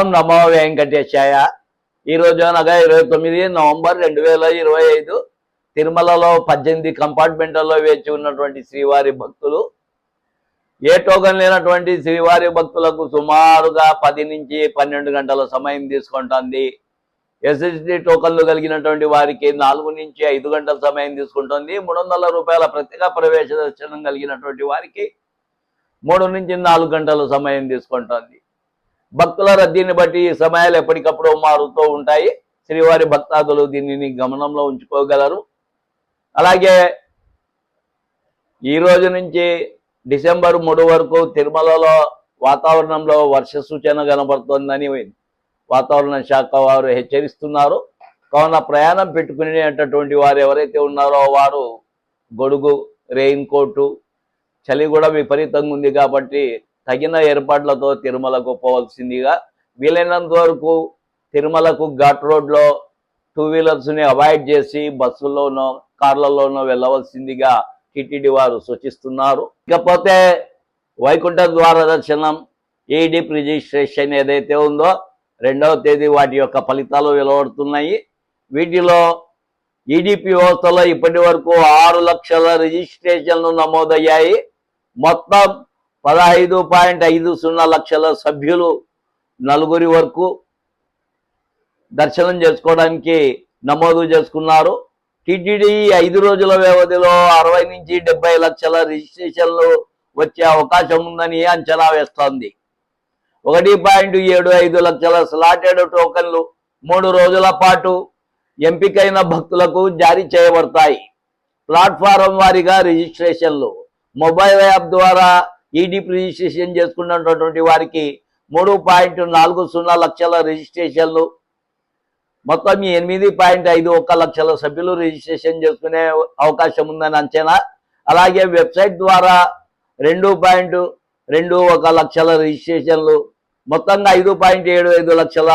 ఓం నమో వెంకటేశాయ. ఈరోజు అనగా ఇరవై తొమ్మిది నవంబర్ రెండు వేల ఇరవై ఐదు తిరుమలలో పద్దెనిమిది కంపార్ట్మెంట్లలో వేచి ఉన్నటువంటి శ్రీవారి భక్తులు. ఏ టోకన్ లేనటువంటి శ్రీవారి భక్తులకు సుమారుగా పది నుంచి పన్నెండు గంటల సమయం తీసుకుంటుంది. ఎస్ఎస్డి టోకన్లు కలిగినటువంటి వారికి నాలుగు నుంచి ఐదు గంటల సమయం తీసుకుంటుంది. మూడు వందల రూపాయల ప్రత్యేక ప్రవేశ దర్శనం కలిగినటువంటి వారికి మూడు నుంచి నాలుగు గంటల సమయం తీసుకుంటుంది. భక్తుల రద్దీని బట్టి సమయాలు ఎప్పటికప్పుడు మారుతూ ఉంటాయి. శ్రీవారి భక్తాదులు దీనిని గమనంలో ఉంచుకోగలరు. అలాగే ఈ రోజు నుంచి డిసెంబర్ మూడు వరకు తిరుమలలో వాతావరణంలో వర్ష సూచన కనబడుతోందని వాతావరణ శాఖ వారు హెచ్చరిస్తున్నారు. కావున ప్రయాణం పెట్టుకునేటటువంటి వారు ఎవరైతే ఉన్నారో వారు గొడుగు రెయిన్ కోటు చలి కూడా విపరీతంగా ఉంది కాబట్టి తగిన ఏర్పాట్లతో తిరుమలకు పోవాల్సిందిగా వీలైనంత వరకు తిరుమలకు ఘాట్ రోడ్లో టూ వీలర్స్ని అవాయిడ్ చేసి బస్సుల్లోనో కార్లలోనో వెళ్ళవలసిందిగా టిటిడి వారు సూచిస్తున్నారు. ఇకపోతే వైకుంఠ ద్వార దర్శనం ఏడిప్ రిజిస్ట్రేషన్ ఏదైతే ఉందో రెండవ తేదీ వాటి యొక్క ఫలితాలు వెలువడుతున్నాయి. వీటిలో ఈడీపీ వ్యవస్థలో ఇప్పటి వరకు ఆరు లక్షల రిజిస్ట్రేషన్లు నమోదయ్యాయి. మొత్తం పదహైదు పాయింట్ ఐదు సున్నా లక్షల సభ్యులు నలుగురి వరకు దర్శనం చేసుకోవడానికి నమోదు చేసుకున్నారు. టీటీడీ ఐదు రోజుల వ్యవధిలో అరవై నుంచి డెబ్బై లక్షల రిజిస్ట్రేషన్లు వచ్చే అవకాశం ఉందని అంచనా వేస్తోంది. ఒకటి పాయింట్ ఏడు ఐదు లక్షల స్లాటెడ్ టోకన్లు మూడు రోజుల పాటు ఎంపికైన భక్తులకు జారీ చేయబడతాయి. ప్లాట్ఫారం వారీగా రిజిస్ట్రేషన్లు మొబైల్ యాప్ ద్వారా ఈడీ రిజిస్ట్రేషన్ చేసుకున్నటువంటి వారికి మూడు పాయింట్ నాలుగు సున్నా లక్షల రిజిస్ట్రేషన్లు. మొత్తం ఎనిమిది పాయింట్ ఐదు ఒక్క లక్షల సభ్యులు రిజిస్ట్రేషన్ చేసుకునే అవకాశం ఉందని అంచనా. అలాగే వెబ్సైట్ ద్వారా రెండు పాయింట్ రెండు ఒక లక్షల రిజిస్ట్రేషన్లు. మొత్తంగా ఐదు పాయింట్ ఏడు ఐదు లక్షల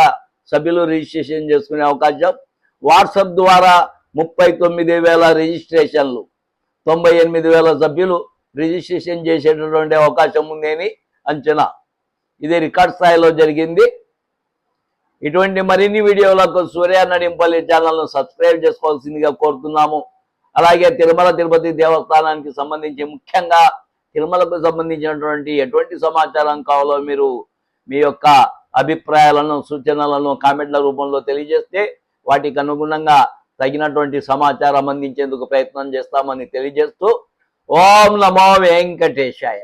సభ్యులు రిజిస్ట్రేషన్ చేసుకునే అవకాశం. వాట్సాప్ ద్వారా ముప్పై తొమ్మిది వేల రిజిస్ట్రేషన్లు. తొంభై ఎనిమిది వేల సభ్యులు రిజిస్ట్రేషన్ చేసేటటువంటి అవకాశం ఉందని అంచనా. ఇది రికార్డ్ స్థాయిలో జరిగింది. ఇటువంటి మరిన్ని వీడియోలకు సూర్య నడింపల్లి ఛానల్ను సబ్స్క్రైబ్ చేసుకోవాల్సిందిగా కోరుతున్నాము. అలాగే తిరుమల తిరుపతి దేవస్థానానికి సంబంధించి ముఖ్యంగా తిరుమలకు సంబంధించినటువంటి ఎటువంటి సమాచారం కావాలో మీరు మీ యొక్క అభిప్రాయాలను సూచనలను కామెంట్ల రూపంలో తెలియజేస్తే వాటికి అనుగుణంగా తగినటువంటి సమాచారం అందించేందుకు ప్రయత్నం చేస్తామని తెలియజేస్తూ ఓం నమో వెంకటేశాయ.